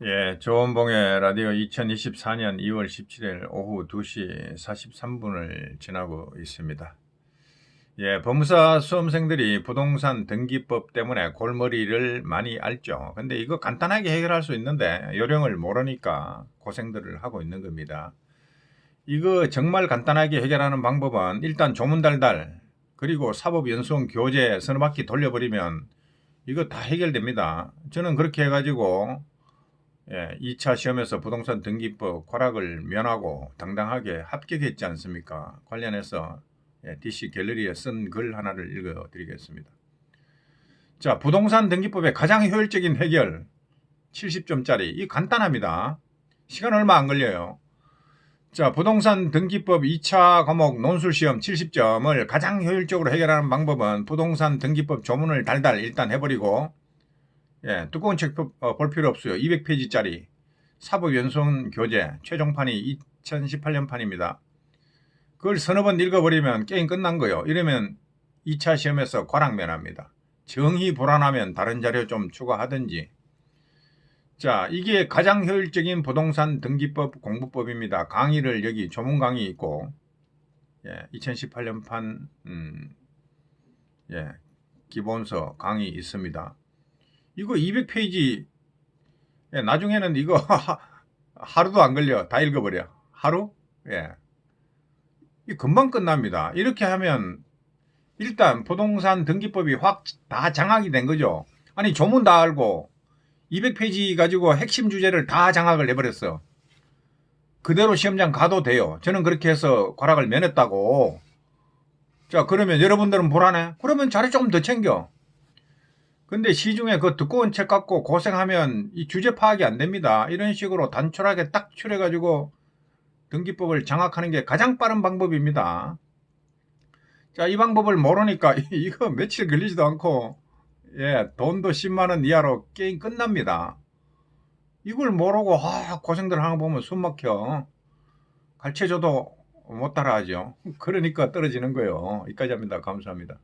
예, 조원봉의 라디오 2024년 2월 17일 오후 2시 43분을 지나고 있습니다. 예, 법무사 수험생들이 부동산 등기법 때문에 골머리를 많이 앓죠. 근데 이거 간단하게 해결할 수 있는데 요령을 모르니까 고생들을 하고 있는 겁니다. 이거 정말 간단하게 해결하는 방법은 일단 조문달달 그리고 사법연수원 교재 서너 바퀴 돌려버리면 이거 다 해결됩니다. 저는 그렇게 해가지고 예, 2차 시험에서 부동산 등기법 과락을 면하고 당당하게 합격했지 않습니까? 관련해서 예, DC 갤러리에 쓴 글 하나를 읽어드리겠습니다. 자, 부동산 등기법의 가장 효율적인 해결 70점짜리 이 간단합니다. 시간 얼마 안 걸려요. 자, 부동산 등기법 2차 과목 논술 시험 70점을 가장 효율적으로 해결하는 방법은 부동산 등기법 조문을 달달 일단 해버리고 예, 두꺼운 책 어, 볼 필요 없어요. 200페이지짜리 사법 연수원 교재 최종판이 2018년 판입니다. 그걸 서너 번 읽어버리면 게임 끝난 거예요. 이러면 2차 시험에서 과락면합니다. 정의 불안하면 다른 자료 좀 추가하든지. 자, 이게 가장 효율적인 부동산 등기법 공부법입니다. 강의를 여기 조문 강의 있고, 예, 2018년 판, 음, 예, 기본서 강의 있습니다. 이거 200페이지, 예, 나중에는 이거 하루도 안 걸려. 다 읽어버려. 하루? 예. 이 금방 끝납니다. 이렇게 하면 일단 부동산 등기법이 확 다 장악이 된 거죠. 아니 조문 다 알고 200페이지 가지고 핵심 주제를 다 장악을 해버렸어. 그대로 시험장 가도 돼요. 저는 그렇게 해서 과락을 면했다고. 자 그러면 여러분들은 불안해? 그러면 자료 조금 더 챙겨. 근데 시중에 그 두꺼운 책 갖고 고생하면 이 주제 파악이 안 됩니다. 이런 식으로 단촐하게 딱 추려가지고 등기법을 장악하는 게 가장 빠른 방법입니다. 자, 이 방법을 모르니까 이거 며칠 걸리지도 않고 예, 돈도 10만 원 이하로 게임 끝납니다. 이걸 모르고 아, 고생들 하는 거 보면 숨 막혀. 가르쳐줘도 못 따라하죠. 그러니까 떨어지는 거예요. 여기까지 합니다. 감사합니다.